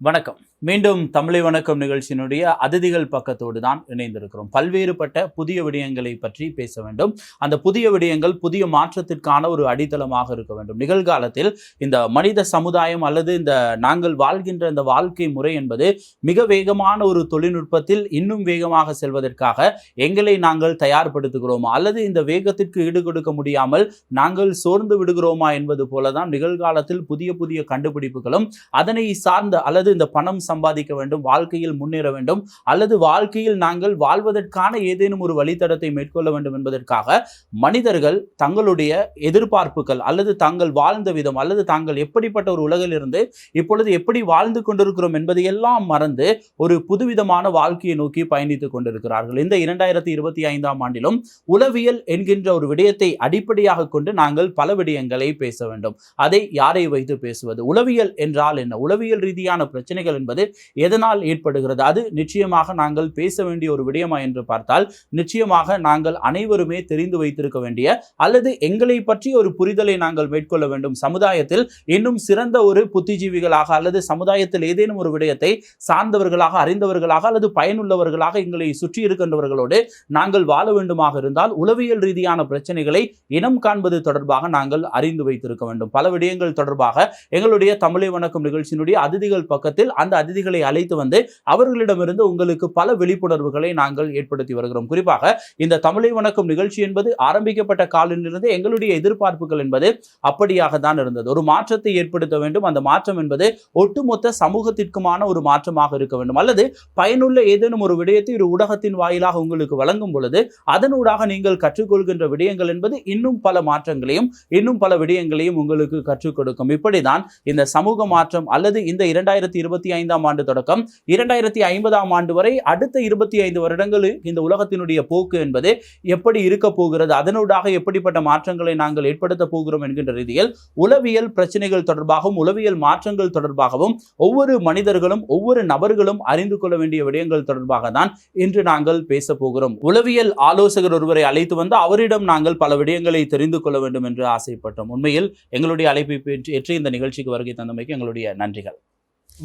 வணக்கம். மீண்டும் தமிழை வணக்கம் நிகழ்ச்சியினுடைய அதிதிகள் பக்கத்தோடு தான் இணைந்திருக்கிறோம். பல்வேறுபட்ட புதிய விடயங்களை பற்றி பேச வேண்டும். அந்த புதிய விடயங்கள் புதிய மாற்றத்திற்கான ஒரு அடித்தளமாக இருக்க வேண்டும். நிகழ்காலத்தில் இந்த மனித சமுதாயம் அல்லது இந்த நாங்கள் வாழ்கின்ற இந்த வாழ்க்கை முறை என்பது மிக வேகமான ஒரு தொழில்நுட்பத்தில் இன்னும் வேகமாக செல்வதற்காக எங்களை நாங்கள் தயார்படுத்துகிறோமா? அல்லது இந்த வேகத்திற்கு ஈடுகொடுக்க முடியாமல் நாங்கள் சோர்ந்து விடுகிறோமா என்பது போலதான் நிகழ்காலத்தில் புதிய புதிய கண்டுபிடிப்புகளும் அதனை சார்ந்த அல்லது இந்த பணம் சம்பாதிக்க வேண்டும் வாழ்க்கையில் முன்னேற வேண்டும் அல்லது வாழ்க்கையில் நாங்கள் வாழ்வதற்கான ஏதேனும் ஒரு வழித்தடத்தை மேற்கொள்ள வேண்டும் என்பதற்காக மனிதர்கள் தங்களுடைய எதிர்பார்ப்புகள் அல்லது தாங்கள் வாழ்ந்த விதம் அல்லது தாங்கள் எப்படிப்பட்ட ஒரு உலகிலிருந்து இப்பொழுது எப்படி வாழ்ந்து கொண்டிருக்கிறோம் என்பதையெல்லாம் மறந்து ஒரு புதுவிதமான வாழ்க்கையை நோக்கி பயணித்துக் கொண்டிருக்கிறார்கள். இந்த இரண்டாயிரத்தி இருபத்தி ஐந்தாம் ஆண்டிலும் உளவியல் என்கின்ற ஒரு விடயத்தை அடிப்படையாக கொண்டு நாங்கள் பல விடயங்களை பேச வேண்டும். அதை யாரை வைத்து பேசுவது? உளவியல் என்றால் என்ன? உளவியல் ரீதியான பிரச்சனைகள் என்பது எதனால் ஏற்படுகிறது? அது நிச்சயமாக நாங்கள் பேச வேண்டிய ஒரு விடயமா என்று பார்த்தால் நிச்சயமாக நாங்கள் அனைவருமே தெரிந்து வைத்திருக்க வேண்டிய அல்லது எங்களை பற்றி ஒரு புரிதலை நாங்கள் மேற்கொள்ள வேண்டும். சமுதாயத்தில் இன்னும் சிறந்த ஒரு புத்திஜீவிகளாக அல்லது சமுதாயத்தில் ஏதேனும் ஒரு விடயத்தை சார்ந்தவர்களாக அறிந்தவர்களாக அல்லது பயனுள்ளவர்களாக எங்களை சுற்றி இருக்கின்றவர்களோடு நாங்கள் வாழ வேண்டுமாக இருந்தால் உளவியல் ரீதியான பிரச்சனைகளை இனம் காண்பது தொடர்பாக நாங்கள் அறிந்து வைத்திருக்க வேண்டும். பல விடயங்கள் தொடர்பாக எங்களுடைய தமிழை வணக்கம் நிகழ்ச்சியினுடைய அதிதிகள் பக்கத்தில் அந்த அதிதிகளை அழைத்து வந்து அவர்களிடமிருந்து உங்களுக்கு பல விழிப்புணர்வுகளை நாங்கள் ஏற்படுத்தி வருகிறோம். குறிப்பாக இந்த தமிழை வணக்கம் நிகழ்ச்சி என்பது ஆரம்பிக்கப்பட்ட காலிலிருந்து எங்களுடைய எதிர்பார்ப்புகள் என்பது அப்படியாக தான் இருந்தது. ஒரு மாற்றத்தை ஏற்படுத்த வேண்டும். அந்த மாற்றம் என்பது ஒட்டுமொத்த சமூகத்திற்குமான ஒரு மாற்றமாக இருக்க வேண்டும். அல்லது பயனுள்ள ஏதேனும் ஒரு விடயத்தை ஒரு ஊடகத்தின் வாயிலாக உங்களுக்கு வழங்கும் பொழுது அதனூடாக நீங்கள் கற்றுக்கொள்கின்ற விடயங்கள் என்பது இன்னும் பல மாற்றங்களையும் இன்னும் பல விடயங்களையும் உங்களுக்கு கற்றுக் கொடுக்கும். இப்படிதான் இந்த சமூக மாற்றம் அல்லது இந்த இரண்டாயிரத்தி இருபத்தி ஐந்தாம் ஆண்டு தொடக்கம். இரண்டாயிரத்தி ஐம்பதாம் ஆண்டு வரை அடுத்த இருபத்தி ஐந்து வருடங்களில் இந்த உலகத்தினுடைய போக்கு என்பது எப்படி இருக்க போகிறது அதனூடாக எப்படிப்பட்ட மாற்றங்களை நாங்கள் ஏற்படுத்த போகிறோம் என்கின்ற ரீதியில் உளவியல் பிரச்சனைகள் தொடர்பாகவும் உளவியல் மாற்றங்கள் தொடர்பாகவும் ஒவ்வொரு மனிதர்களும் ஒவ்வொரு நபர்களும் அறிந்து கொள்ள வேண்டிய விடயங்கள் தொடர்பாக தான் இன்று நாங்கள் பேச போகிறோம். உளவியல் ஆலோசகர் ஒருவரை அழைத்து வந்து அவரிடம் நாங்கள் பல விடயங்களை தெரிந்து கொள்ள வேண்டும் என்று ஆசைப்பட்டோம். உண்மையில் எங்களுடைய அழைப்பை ஏற்று இந்த நிகழ்ச்சிக்கு வருகை தந்தமைக்கு எங்களுடைய நன்றிகள்.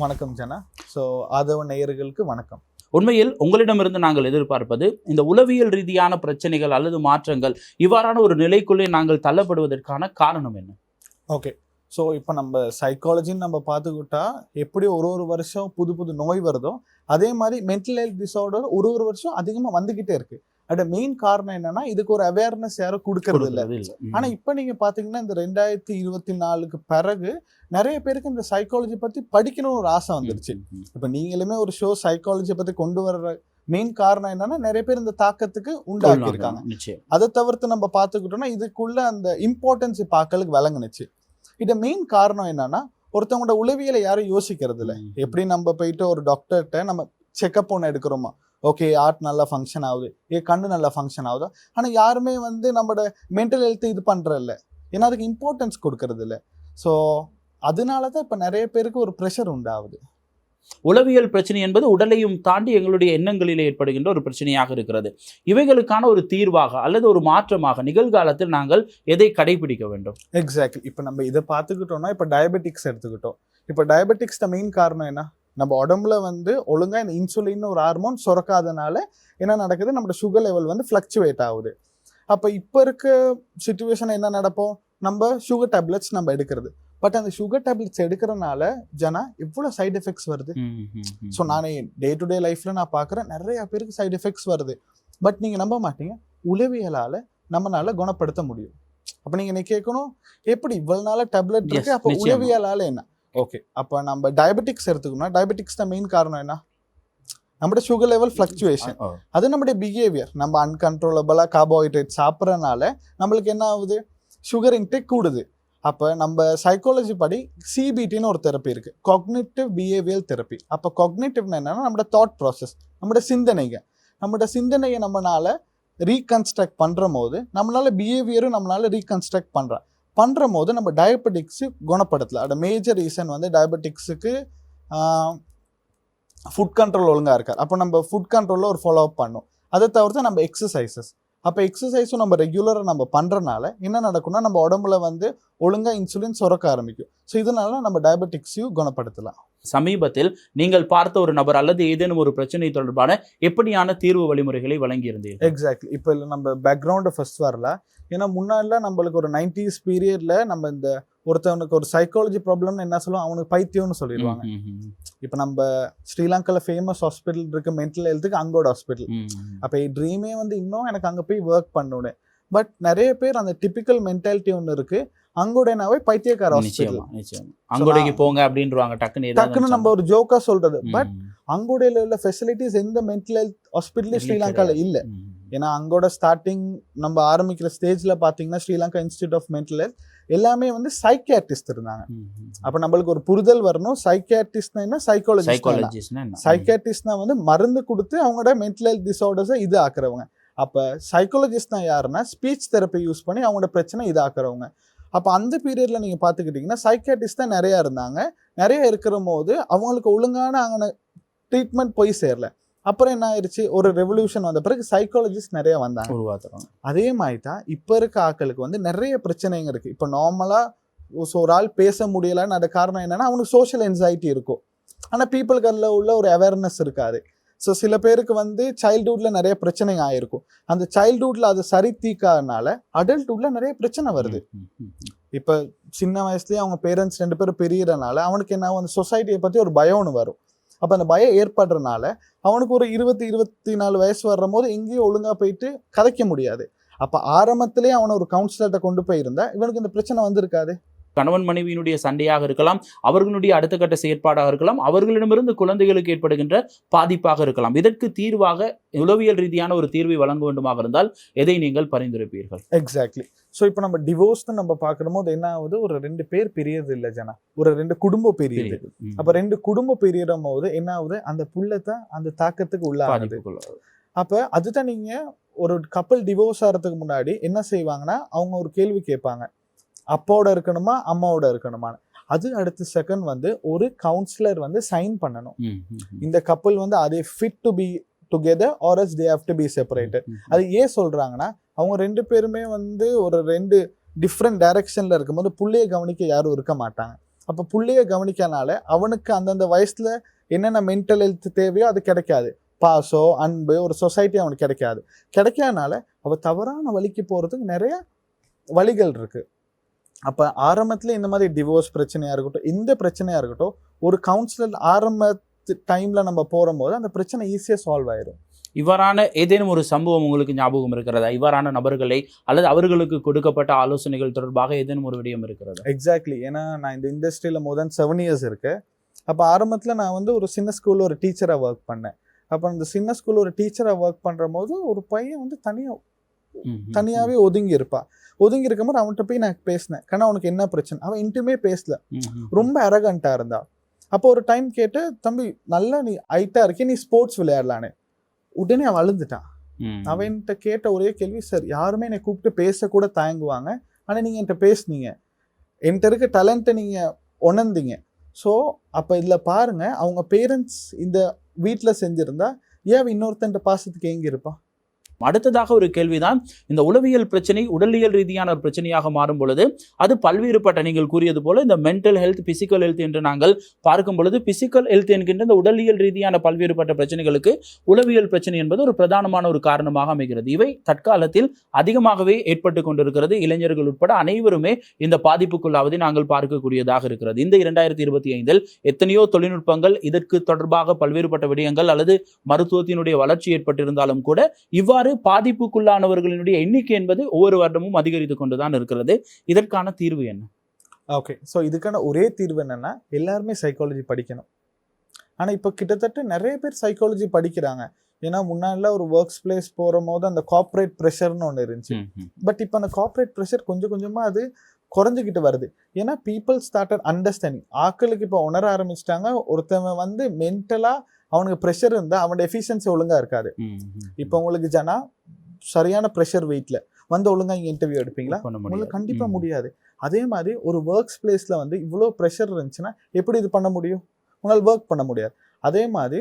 வணக்கம் ஜனா. ஸோ ஆதவ நேயர்களுக்கு வணக்கம். உண்மையில் உங்களிடமிருந்து நாங்கள் எதிர்பார்ப்பது இந்த உளவியல் ரீதியான பிரச்சனைகள் அல்லது மாற்றங்கள் இவ்வாறான ஒரு நிலைக்குள்ளே நாங்கள் தள்ளப்படுவதற்கான காரணம் என்ன? ஓகே ஸோ இப்போ நம்ம சைக்காலஜின்னு நம்ம பார்த்துக்கிட்டா எப்படி ஒரு ஒரு வருஷம் புது புது நோய் வருதோ அதே மாதிரி மென்டல் ஹெல்த் டிசார்டர் ஒரு ஒரு வருஷம் அதிகமாக வந்துக்கிட்டே இருக்கு. அதோட மெயின் காரணம் என்னன்னா இதுக்கு ஒரு அவேர்னஸ் யாரும் கொடுக்கறது இல்லை. ஆனா இப்போ நீங்க பாத்தீங்கன்னா இந்த ரெண்டாயிரத்தி இருபத்தி நாலுக்கு பிறகு நிறைய பேருக்கு இந்த சைக்காலஜி பத்தி படிக்கணும்னு ஒரு ஆசை வந்துருச்சு. இப்போ நீங்களுமே ஒரு ஷோ சைக்காலஜி பத்தி கொண்டு வர்ற மெயின் காரணம் என்னன்னா நிறைய பேர் இந்த தாக்கத்துக்கு உண்டாக்கி இருக்காங்க நிச்சயம். அதை தவிர்த்து நம்ம பார்த்துக்கிட்டோம்னா இதுக்குள்ள அந்த இம்பார்ட்டன்ஸ் இப்போ ஆக்களுக்கு விளங்குனுச்சு. இது மெயின் காரணம் என்னன்னா ஒருத்தவங்களோட உளவியலை யாரும் யோசிக்கிறது இல்லை. எப்படி நம்ம போயிட்டு ஒரு டாக்டர்கிட்ட நம்ம செக்அப் ஒன்று எடுக்கிறோமா? ஓகே ஹார்ட் நல்லா ஃபங்க்ஷன் ஆகுது. ஏ கண்ணு நல்லா ஃபங்க்ஷன் ஆகுதா? ஆனால் யாருமே வந்து நம்மளோட மென்டல் ஹெல்த் இது பண்ணுறதில்ல ஏன்னா அதுக்கு இம்பார்ட்டன்ஸ் கொடுக்கறது இல்லை ஸோ அதனால தான் இப்போ நிறைய பேருக்கு ஒரு ப்ரெஷர் உண்டாகுது. உளவியல் பிரச்சனை என்பது உடலையும் தாண்டி எங்களுடைய எண்ணங்களில் ஏற்படுகின்ற ஒரு பிரச்சனையாக இருக்கிறது. இவைகளுக்கான ஒரு தீர்வாக அல்லது ஒரு மாற்றமாக நிகழ்காலத்தில் நாங்கள் எதை கடைபிடிக்க வேண்டும்? எக்ஸாக்ட்லி இப்போ நம்ம இதை பார்த்துக்கிட்டோம்னா இப்போ டயபெட்டிக்ஸ் எடுத்துக்கிட்டோம். இப்போ டயபெட்டிக்ஸ் மெயின் காரணம் என்ன? நம்ம உடம்புல வந்து ஒழுங்கா இந்த இன்சுலின் ஒரு ஹார்மோன் சுரக்காதனால என்ன நடக்குது? நம்மளோட சுகர் லெவல் வந்து ஃப்ளக்சுவேட் ஆகுது. அப்போ இப்போ இருக்க சுச்சுவேஷன் என்ன நடப்போம் நம்ம சுகர் டேப்லெட்ஸ் நம்ம எடுக்கிறது. பட் அந்த சுகர் டேப்லெட்ஸ் எடுக்கிறனால ஜனா எவ்வளோ சைடு எஃபெக்ட்ஸ் வருது? ஸோ நானே டே டு டே லைஃப்ல நான் பார்க்குறேன் நிறைய பேருக்கு சைடு எஃபெக்ட்ஸ் வருது. பட் நீங்க நம்ப மாட்டீங்க. உளவியலால நம்மளால குணப்படுத்த முடியும். அப்ப நீங்க என்ன கேட்கணும் எப்படி இவ்வளவு நாள டேப்லெட் இருக்கு? அப்ப. உளவியலால என்ன? ஓகே அப்ப நம்ம டயபெட்டிக்ஸ் எடுத்துக்கணும்னா டயபெட்டிக்ஸ் தான் மெயின் காரணம் என்ன? நம்மளோட சுகர் லெவல் ஃப்ளக்சுவேஷன் அது நம்மளுடைய பிஹேவியர் நம்ம அன்கன்ட்ரோலபிளாக கார்போஹைட்ரேட் சாப்பிட்றனால நம்மளுக்கு என்ன ஆகுது? சுகர் இன்டேக் கூடுது. அப்போ நம்ம சைக்காலஜி படி சிபிடின்னு ஒரு தெரப்பி இருக்கு. காக்னிட்டிவ் பிஹேவியல் தெரப்பி அப்போ காக்னிட்டிவ்னா என்னன்னா நம்மளோட தாட் ப்ராசஸ் நம்மளோட சிந்தனைங்க. நம்மளோட சிந்தனையை நம்மளால ரீகன்ஸ்ட்ரக்ட் பண்ணுற போது நம்மளால பிஹேவியரும் நம்மளால ரீகன்ஸ்ட்ரக்ட் பண்ணுறோம் பண்ணுற போது நம்ம டயபெட்டிக்ஸு குணப்படுத்தலாம் அதோட மேஜர் ரீசன் வந்து டயபெட்டிக்ஸுக்கு ஃபுட் கண்ட்ரோல் ஒழுங்காக இருக்காது. அப்போ நம்ம ஃபுட் கண்ட்ரோலில் ஒரு ஃபாலோ அப் பண்ணோம். அதை தவிர்த்து நம்ம எக்ஸசைசஸ் அப்போ எக்ஸசைஸும் நம்ம ரெகுலராக நம்ம பண்ணுறனால என்ன நடக்கும்னா நம்ம உடம்புல வந்து ஒழுங்காக இன்சுலின் சுரக்க ஆரம்பிக்கும். ஸோ இதனால நம்ம டயபெட்டிக்ஸையும் குணப்படுத்தலாம். சமீபத்தில் நீங்கள் பார்த்த ஒரு நபர் அல்லது ஏதேனும் ஒரு பிரச்சனை தொடர்பான எப்படியான தீர்வு வழிமுறைகளை வழங்கியிருந்தீர்கள்? எக்ஸாக்ட்லி இப்போ இல்லை நம்ம பேக்ரவுண்டை ஃபர்ஸ்ட் வரல. ஏன்னா முன்னாடிலாம் நம்மளுக்கு ஒரு நைன்டிஸ் பீரியட்ல நம்ம இந்த ஒருத்தவனுக்கு ஒரு சைக்காலஜி ப்ராப்ளம்னு என்ன சொல்லுவோம் அவனுக்கு பைத்தியம்னு சொல்லிடுவாங்க. இப்போ நம்ம ஸ்ரீலங்காவில் ஃபேமஸ் ஹாஸ்பிட்டல் இருக்கு மென்டல் ஹெல்த்துக்கு அங்கோட ஹாஸ்பிட்டல். அப்போ ட்ரீமே வந்து இன்னும் எனக்கு அங்கே போய் ஒர்க் பண்ணணும் பட் நிறைய பேர் அந்த டிபிக்கல் மென்டாலிட்டி ஒன்று இருக்கு. அங்கோடனாவே பைத்தியக்கார நிச்சயமா நிச்சயமா. அங்கோடைக்கு போங்க அப்படின்றவாங்க டக்குன்னு டக்குன்னு நம்ம ஒரு ஜோக்கா சொல்றது. பட் அங்கோடையில உள்ள ஃபெசிலிட்டிஸ் எந்த மென்டல் ஹெல்த் ஹாஸ்பிட்டலும் ஸ்ரீலங்கால. இல்ல. ஏன்னா அங்கோட ஸ்டார்டிங் நம்ம ஆரம்பிக்கிற ஸ்டேஜ்ல பாத்தீங்கன்னா Sri Lanka institute of mental health எல்லாமே வந்து சைக்கியாட்ரிஸ்ட் இருந்தாங்க. அப்ப நம்மளுக்கு ஒரு புரிதல் வரணும். சைக்கியாட்ரிஸ்ட்னா என்ன? சைக்காலஜிஸ்ட் என்ன? சைக்காட்ரிஸ்ட்னா வந்து மருந்து கொடுத்து அவங்களோட மென்டல் ஹெல்த் டிசார்டர்ஸை இது ஆக்குறவங்க அப்ப சைக்காலஜிஸ்ட்னா யாருன்னா ஸ்பீச் தெரப்பி யூஸ் பண்ணி அவங்களோட பிரச்சனை இது ஆக்குறவங்க அப்ப அந்த பீரியட்ல நீங்க பாத்துக்கிட்டீங்கன்னா சைக்காட்ரிஸ்ட் தான் நிறைய இருந்தாங்க. நிறைய இருக்கிற போது அவங்களுக்கு ஒழுங்கான அங்கே ட்ரீட்மெண்ட் போய் சேரல. அப்புறம் என்ன ஆயிடுச்சு ஒரு ரெவல்யூஷன் வந்த பிறகு சைக்காலஜிஸ்ட் நிறைய வந்தாங்க. உருவாக்குறோம் அதே மாதிரி தான் இப்போ இருக்க ஆட்களுக்கு வந்து நிறைய பிரச்சனைங்க இருக்கு. இப்போ நார்மலாக ஒரு ஆள் பேச முடியலன்னு அது காரணம் என்னன்னா அவனுக்கு சோஷியல் என்சைட்டி இருக்கும். ஆனால் பீப்புளுக்கு அதில் உள்ள ஒரு அவேர்னஸ் இருக்காது. ஸோ சில பேருக்கு வந்து சைல்டுஹுட்ல நிறைய பிரச்சனைங்க ஆயிருக்கும். அந்த சைல்டுஹுட்ல அது சரி தீக்காதனால அடல்ட்ஹுட்ல நிறைய பிரச்சனை வருது. இப்போ சின்ன வயசுலயே அவங்க பேரண்ட்ஸ் ரெண்டு பேரும் பெரியறனால அவனுக்கு என்ன அந்த சொசைட்டியை பற்றி ஒரு பயம் ஒன்று வரும். அப்போ அந்த பயம் ஏற்படுறனால அவனுக்கு ஒரு இருபத்தி இருபத்தி நாலு வயசு வர்ற போது எங்கேயும் ஒழுங்கா போயிட்டு கதைக்க முடியாது. அப்போ ஆரம்பத்திலேயே அவனை ஒரு கவுன்சிலர்கிட்ட கொண்டு போயிருந்தா இவனுக்கு இந்த பிரச்சனை வந்திருக்காது. கணவன் மனைவியினுடைய சண்டையாக இருக்கலாம் அவர்களுடைய அடுத்த கட்ட செயற்பாடாக இருக்கலாம் அவர்களிடமிருந்து குழந்தைகளுக்கு ஏற்படுகின்ற பாதிப்பாக இருக்கலாம். இதற்கு தீர்வாக உளவியல் ரீதியான ஒரு தீர்வை வழங்க வேண்டுமாக இருந்தால் எதை நீங்கள் பரிந்துரைப்பீர்கள்? எக்ஸாக்ட்லி ஸோ இப்போ நம்ம டிவோர்ஸ்னு நம்ம பார்க்குற போது என்ன ஆகுது? ஒரு ரெண்டு பேர் பிரியறது இல்லை ஜனா. ஒரு ரெண்டு குடும்பம் பிரியுது. அப்போ ரெண்டு குடும்பம் பிரியற போது என்ன ஆகுது? அந்த புள்ளத்தை அந்த தாக்கத்துக்கு உள்ளாகுது. அப்போ அதுதான் நீங்க ஒரு கப்பல் டிவோர்ஸ் ஆகிறதுக்கு முன்னாடி என்ன செய்வாங்கன்னா அவங்க ஒரு கேள்வி கேட்பாங்க. அப்பாவோட இருக்கணுமா அம்மாவோட இருக்கணுமான்னு அது அடுத்த செகண்ட் வந்து ஒரு கவுன்சிலர் வந்து சைன் பண்ணணும். இந்த கப்பல் வந்து அதே fit to be together or is they have to be separated. அது ஏன் சொல்றாங்கன்னா அவங்க ரெண்டு பேருமே வந்து ஒரு ரெண்டு டிஃப்ரெண்ட் டைரக்ஷன்ல இருக்கும்போது புள்ளைய கவனிக்க யாரும் இருக்க மாட்டாங்க. அப்போ புள்ளைய கவனிக்கனால அவனுக்கு அந்தந்த வயசுல என்னென்ன மென்டல் ஹெல்த் தேவையோ அது கிடைக்காது. பாசோ அன்பு ஒரு சொசைட்டி அவனுக்கு கிடைக்காது. கிடைக்காதனால அவ தவறான வழிக்கு போறதுக்கு நிறைய வழிகள் இருக்கு. அப்ப ஆரம்பத்துல இந்த மாதிரி டிவோர்ஸ் பிரச்சனையா இருக்கட்டும் இந்த பிரச்சனையா இருக்கட்டும் ஒரு கவுன்சிலர் ஆரம்ப டைம்ல நம்ம போகும்போது அந்த பிரச்சனை ஈஸியா சால்வ் ஆயிடும் இவ்வாறான ஏதேனும் ஒரு சம்பவம் உங்களுக்கு ஞாபகம் இருக்கிறதா? இவ்வாறான நபர்களை அல்லது அவர்களுக்கு கொடுக்கப்பட்ட ஆலோசனைகள் தொடர்பாக ஏதேனும் ஒரு விடயம் இருக்கிறதா? எக்ஸாக்ட்லி ஏன்னா நான் இந்த இண்டஸ்ட்ரியில் மோர் தென் செவன் இயர்ஸ் இருக்கு. அப்போ ஆரம்பத்தில் நான் வந்து ஒரு சின்ன ஸ்கூலில் ஒரு டீச்சராக ஒர்க் பண்ணேன். அப்போ அந்த சின்ன ஸ்கூலில் ஒரு டீச்சராக ஒர்க் பண்ணுற போது ஒரு பையன் வந்து தனியாக தனியாகவே ஒதுங்கி இருப்பான் ஒதுங்கி இருக்கும்போது அவன்கிட்ட போய் நான் பேசினேன். கண்ணா அவனுக்கு என்ன பிரச்சனை? அவன் இன்ட்டுமே பேசல. ரொம்ப அரகண்ட்டாக இருந்தா. அப்போ ஒரு டைம் கேட்டு தம்பி நல்லா நீ ஹைட்டாக இருக்கே நீ ஸ்போர்ட்ஸ் விளையாடலான்னு. உடனே அவன் அழுந்துட்டான். அவன்கிட்ட கேட்ட ஒரே கேள்வி சார் யாருமே என்னை கூப்பிட்டு பேசக்கூட தயங்குவாங்க. ஆனால் நீங்கள் என்கிட்ட பேசுனீங்க. என்கிட்ட இருக்க டேலண்ட்டை நீங்கள் உணர்ந்தீங்க. ஸோ அப்போ இதில் பாருங்க அவங்க பேரண்ட்ஸ் இந்த வீட்டில் செஞ்சுருந்தா ஏன் இன்னொருத்தன்ட்ட பாசத்துக்கு எங்கே இருப்பான் அடுத்ததாக ஒரு கேள்விதான் இந்த உளவியல் பிரச்சனை உடலியல் ரீதியான ஒரு பிரச்சனையாக மாறும் பொழுது அது பல்வேறுபட்ட நீங்கள் கூறியது போல இந்த மென்டல் ஹெல்த் பிசிக்கல் ஹெல்த் என்று நாங்கள் பார்க்கும் பொழுது பிசிக்கல் ஹெல்த் என்கின்ற இந்த உடலியல் ரீதியான பல்வேறுபட்ட பிரச்சனைகளுக்கு உளவியல் பிரச்சனை என்பது ஒரு பிரதானமான ஒரு காரணமாக அமைகிறது. இவை தற்காலத்தில் அதிகமாகவே ஏற்பட்டு கொண்டிருக்கிறது. இளைஞர்கள் உட்பட அனைவருமே இந்த பாதிப்புக்குள்ளாவதை நாங்கள் பார்க்கக்கூடியதாக இருக்கிறது. இந்த இரண்டாயிரத்தி இருபத்தி ஐந்தில் எத்தனையோ தொழில்நுட்பங்கள் இதற்கு தொடர்பாக பல்வேறுபட்ட விடயங்கள் அல்லது மருத்துவத்தினுடைய வளர்ச்சி ஏற்பட்டிருந்தாலும் கூட இவ்வாறு பாதிப்புக்குள்ளானவர்களினுடைய எண்ணிக்கை என்பது ஒவ்வொரு வருடமும் அதிகரித்து கொண்டுதான் இருக்கிறது. இதற்கான தீர்வு என்ன? ஓகே ஸோ இதுக்கான ஒரே தீர்வு என்னன்னா எல்லாருமே சைக்காலஜி படிக்கணும். ஆனால் இப்போ கிட்டத்தட்ட நிறைய பேர் சைக்காலஜி படிக்கிறாங்க. ஏன்னா முன்னாடிலாம் ஒரு ஒர்க்ஸ் பிளேஸ் போகிற போது அந்த கார்ப்பரேட் ப்ரெஷர்னு ஒன்று இருந்துச்சு. பட் இப்போ அந்த கார்ப்பரேட் ப்ரெஷர் கொஞ்சம் கொஞ்சமாக அது குறைஞ்சிக்கிட்டு வருது. ஏன்னா பீப்புள் ஸ்டார்டட் அண்டர்ஸ்டாண்டிங் ஆட்களுக்கு இப்போ உணர ஆரம்பிச்சிட்டாங்க. ஒருத்தவன் வந்து மென்டலாக அவனுக்கு ப்ரெஷர் இருந்தால் அவனோட எஃபிஷியன்சி ஒழுங்காக இருக்காது. இப்போ உங்களுக்கு ஜனா சரியான ப்ரெஷர் வெயிட்ல வந்து ஒழுங்கா இங்கே இன்டர்வியூ எடுப்பீங்களா? உங்களுக்கு. கண்டிப்பாக. முடியாது. அதே மாதிரி ஒரு ஒர்க்ஸ் பிளேஸில் வந்து இவ்வளோ ப்ரெஷர் இருந்துச்சுன்னா எப்படி இது பண்ண முடியும்? உங்களால் ஒர்க் பண்ண முடியாது. அதே மாதிரி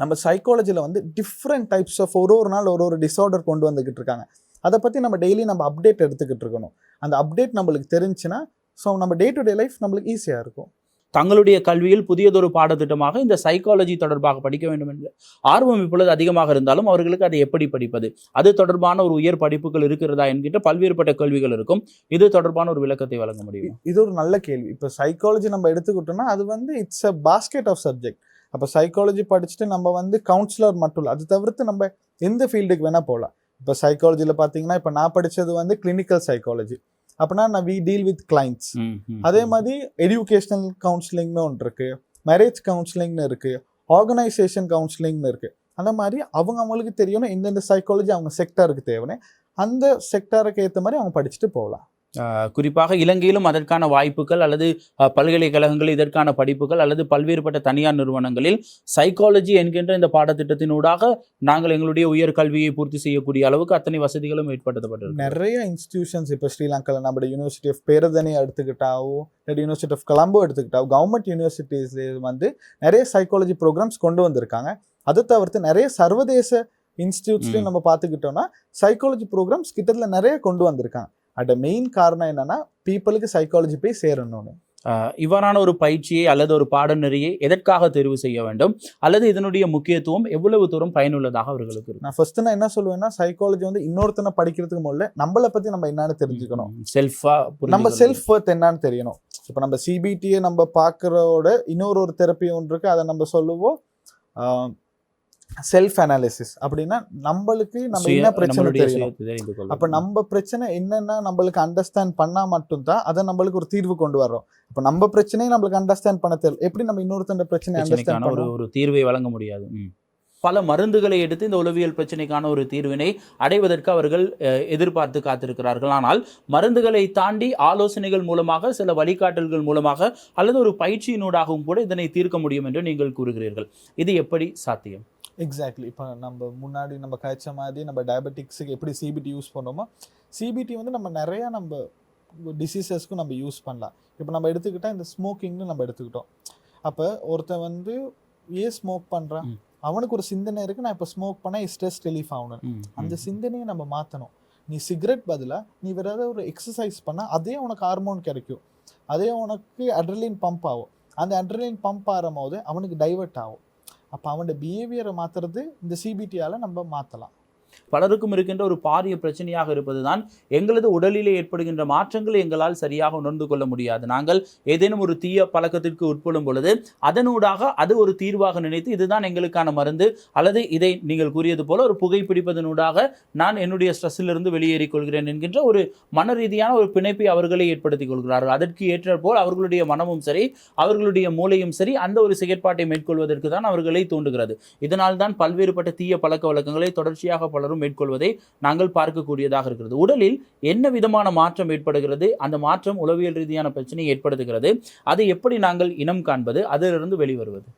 நம்ம சைக்காலஜியில் வந்து டிஃப்ரெண்ட் டைப்ஸ் ஆஃப் ஒரு ஒரு நாள் ஒரு ஒரு டிஸார்டர் கொண்டு வந்துக்கிட்டு இருக்காங்க. அதை பற்றி நம்ம டெய்லி நம்ம அப்டேட் எடுத்துக்கிட்டு இருக்கணும். அந்த அப்டேட் நம்மளுக்கு தெரிஞ்சுன்னா ஸோ நம்ம டே டு டே லைஃப் நம்மளுக்கு ஈஸியாக இருக்கும். தங்களுடைய கல்வியில் புதியதொரு பாடத்திட்டமாக இந்த சைக்காலஜி தொடர்பாக படிக்க வேண்டும் என்ற ஆர்வம் இப்பொழுது அதிகமாக இருந்தாலும் அவர்களுக்கு அதை எப்படி படிப்பது? அது தொடர்பான ஒரு உயர் படிப்புகள் இருக்கிறதா என்கின்ற பல்வேறுபட்ட கேள்விகள் இருக்கும். இது தொடர்பான ஒரு விளக்கத்தை வழங்க முடியும்? இது ஒரு நல்ல கேள்வி. இப்போ சைக்காலஜி நம்ம எடுத்துக்கிட்டோம்னா அது வந்து it's a basket of subject அப்போ சைக்காலஜி படிச்சுட்டு நம்ம வந்து கவுன்சிலர் மட்டும் இல்லை அது தவிர்த்து நம்ம எந்த ஃபீல்டுக்கு வேணால் போகலாம் இப்போ சைக்காலஜியில் பார்த்தீங்கன்னா இப்போ நான் படித்தது வந்து கிளினிக்கல் சைக்காலஜி அப்படின்னா நான் வி டீல் வித் கிளைண்ட்ஸ் அதே. மாதிரி எஜுகேஷனல் கவுன்சிலிங்னு ஒன்று இருக்கு. மேரேஜ் கவுன்சிலிங்னு இருக்கு. ஆர்கனைசேஷன் கவுன்சிலிங்னு இருக்கு. அந்த மாதிரி அவங்க அவங்களுக்கு தெரியணும். எந்தெந்த சைக்காலஜி அவங்க செக்டாருக்கு தேவைன்னு. அந்த செக்டாருக்கு ஏற்ற மாதிரி அவங்க படிச்சுட்டு போகலாம். குறிப்பாக இலங்கையிலும் அதற்கான வாய்ப்புகள் அல்லது பல்கலைக்கழகங்கள் இதற்கான படிப்புகள் அல்லது பல்வேறுபட்ட தனியார் நிறுவனங்களில் சைக்காலஜி என்கின்ற இந்த பாடத்திட்டத்தினூடாக நாங்கள் எங்களுடைய உயர் கல்வியை பூர்த்தி செய்யக்கூடிய அளவுக்கு அத்தனை வசதிகளும் ஏற்படுத்தப்பட்டிருக்கு நிறைய இன்ஸ்டிடியூஷன்ஸ் இப்போ ஸ்ரீலங்காவில் நம்ம யூனிவர்சிட்டி ஆஃப் பேரதனி எடுத்துக்கிட்டாவோ இல்லை யூனிவர்சிட்டி ஆஃப் கொலம்போ எடுத்துக்கிட்டாவோ கவர்மெண்ட் யூனிவர்சிட்டிஸ்ல வந்து நிறைய சைக்காலஜி ப்ரோக்ராம்ஸ் கொண்டு வந்திருக்காங்க. அதை தவிர்த்து நிறைய சர்வதேச இன்ஸ்டியூட்ஸ்லையும். நம்ம பார்த்துக்கிட்டோம்னா சைக்காலஜி ப்ரோக்ராம்ஸ் கிட்டத்தட்ட நிறைய கொண்டு வந்திருக்காங்க. அட் மெயின் காரணம் என்னன்னா பீப்புளுக்கு சைக்காலஜி போய் சேரணும்னு. இவ்வாறான ஒரு பயிற்சியை அல்லது ஒரு பாடநெறியை எதற்காக தேர்வு செய்ய வேண்டும்? அல்லது இதனுடைய முக்கியத்துவம் எவ்வளவு தூரம் பயனுள்ளதாக அவர்களுக்கு நான் ஃபர்ஸ்ட் நான் என்ன சொல்லுவேன்னா சைக்காலஜி வந்து இன்னொருத்தனை படிக்கிறதுக்கு முதல்ல நம்மளை பத்தி நம்ம என்னன்னு தெரிஞ்சுக்கணும். செல்ஃபா நம்ம செல்ஃப் ஒர்த் என்னன்னு தெரியணும். இப்போ நம்ம சிபிடியை நம்ம பார்க்குறோட இன்னொரு ஒரு தெரப்பி ஒன்று இருக்கு அதை நம்ம சொல்லுவோம். செல்ஃப் அனாலிசிஸ் அப்படின்னா நம்மளுக்கு நம்ம என்ன பிரச்சனை கொள்ள அப்போ நம்ம பிரச்சனை என்னன்னா நம்மளுக்கு அண்டர்ஸ்டாண்ட் பண்ணா மட்டும்தான் அதை நம்மளுக்கு ஒரு தீர்வு கொண்டு வரோம் அப்போ நம்ம பிரச்சனையை நம்மளுக்கு அண்டர்ஸ்டாண்ட் பண்ண தெரியல எப்படி நம்ம இன்னொருத்தண்ட பிரச்சனை அண்டர்ஸ்டாண்ட் ஒரு ஒரு தீர்வை வழங்க முடியாது. பல மருந்துகளை எடுத்து இந்த உளவியல் பிரச்சனைக்கான ஒரு தீர்வினை அடைவதற்கு அவர்கள் எதிர்பார்த்து காத்திருக்கிறார்கள். ஆனால் மருந்துகளை தாண்டி ஆலோசனைகள் மூலமாக சில வழிகாட்டல்கள் மூலமாக அல்லது ஒரு பயிற்சியினூடாகவும் கூட இதனை தீர்க்க முடியும் என்று நீங்கள் கூறுகிறீர்கள். இது எப்படி சாத்தியம்? எக்ஸாக்ட்லி இப்போ நம்ம முன்னாடி நம்ம காய்ச்ச மாதிரி நம்ம டயபெட்டிக்ஸுக்கு எப்படி சிபிடி யூஸ் பண்ணுறோமோ சிபிடி வந்து நம்ம நிறையா நம்ம டிசீசஸ்க்கும் நம்ம யூஸ் பண்ணலாம். இப்போ நம்ம எடுத்துக்கிட்டால் இந்த ஸ்மோக்கிங்னு நம்ம எடுத்துக்கிட்டோம். அப்போ ஒருத்தன் வந்து ஏன் ஸ்மோக் பண்ணுறான். அவனுக்கு ஒரு சிந்தனை இருக்குது நான் இப்போ ஸ்மோக் பண்ணால் ஸ்ட்ரெஸ் ரிலீஃப் ஆகணும் அந்த. சிந்தனையை நம்ம மாற்றணும் நீ சிகரெட் பதிலாக நீ வேற ஏதாவது ஒரு எக்ஸசைஸ் பண்ணால் அதே உனக்கு ஹார்மோன் கிடைக்கும். அதே உனக்கு அட்ரலின் பம்ப் ஆகும். அந்த அட்ரலின் பம்ப் ஆகும் போது அவனுக்கு டைவர்ட் ஆகும். அப்போ அவனோட பிஹேவியரை மாற்றுறது இந்த சிபிடியால் நம்ம மாற்றலாம் பலருக்கும் இருக்கின்ற ஒரு பாரிய பிரச்சனையாக இருப்பதுதான் எங்களது உடலிலே ஏற்படுகின்ற மாற்றங்களை எங்களால் சரியாக உணர்ந்து கொள்ள முடியாது. நாங்கள் ஏதேனும் ஒரு தீய பழக்கத்திற்கு உட்படும் பொழுது அதனூடாக அது ஒரு தீர்வாக நினைத்து இதுதான் எங்களுக்கான மருந்து அல்லது இதை நீங்கள் கூறியது போல ஒரு புகைப்பிடிப்பதனூடாக நான் என்னுடைய ஸ்ட்ரெஸ்ஸிலிருந்து வெளியேறிக் கொள்கிறேன் என்கின்ற ஒரு மன ரீதியான ஒரு பிணைப்பை அவர்களே ஏற்படுத்திக் கொள்கிறார்கள். அதற்கு ஏற்ற போல் அவர்களுடைய மனமும் சரி அவர்களுடைய மூளையும் சரி அந்த ஒரு செயற்பாட்டை மேற்கொள்வதற்கு தான் அவர்களை தூண்டுகிறது. இதனால் தான் பல்வேறுபட்ட தீய பழக்க வழக்கங்களை தொடர்ச்சியாக பலரும் மேற்கொள்வதை நாங்கள் பார்க்கக்கூடியதாக இருக்கிறது. உடலில் என்ன விதமான மாற்றம் ஏற்படுகிறது? அந்த மாற்றம் உளவியல் ரீதியான பிரச்சனையை ஏற்படுத்துகிறது. அதை எப்படி நாங்கள் இனம் காண்பது? அதிலிருந்து வெளிவருவது.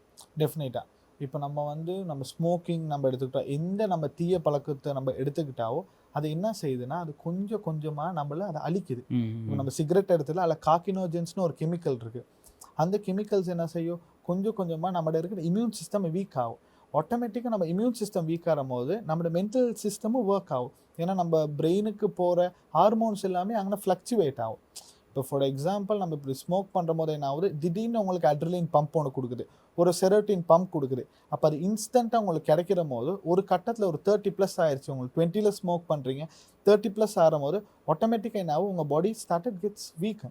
டெஃபினட்டாக இப்போ நம்ம வந்து நம்ம ஸ்மோக்கிங் நம்ம எடுத்துக்கிட்டோம் எந்த நம்ம தீய பழக்கத்தை நம்ம எடுத்துக்கிட்டாவோ அது என்ன செய்யுதுன்னா அது கொஞ்சம் கொஞ்சமாக நம்மள அதை அழிக்குது. இப்போ நம்ம சிகரெட் எடுத்துல அதில் காக்கினோஜென்ஸ்னு ஒரு கெமிக்கல் இருக்கு. அந்த கெமிக்கல்ஸ் என்ன செய்யும்? கொஞ்சம் கொஞ்சமாக நம்மளோட இருக்கிற இம்யூன் சிஸ்டம் வீக் ஆகும். ஆட்டோமேட்டிக்காக நம்ம இம்யூன் சிஸ்டம் வீக் ஆகும் போது நம்மளோட மென்டல் சிஸ்டமும் ஒர்க் ஆகும். ஏன்னா நம்ம பிரெயினுக்கு போகிற ஹார்மோன்ஸ் எல்லாமே அங்கே ஃப்ளக்சுவேட் ஆகும். இப்போ ஃபார் எக்ஸாம்பிள் நம்ம இப்படி ஸ்மோக் பண்ணுற போது என்ன ஆகுது? திடீர்னு உங்களுக்கு அட்ரலின் பம்ப் ஒன்று கொடுக்குது. ஒரு செரோட்டின் பம்ப் கொடுக்குது. அப்போ அது இன்ஸ்டண்ட்டாக உங்களுக்கு கிடைக்கிற போது ஒரு கட்டத்தில் ஒரு தேர்ட்டி ப்ளஸ் ஆயிடுச்சு உங்களுக்கு டுவெண்ட்டியில் ஸ்மோக் பண்ணுறீங்க தேர்ட்டி ப்ளஸ் ஆகும் போது ஆட்டோமேட்டிக்காக என்ன ஆகும்? உங்கள் body started gets weak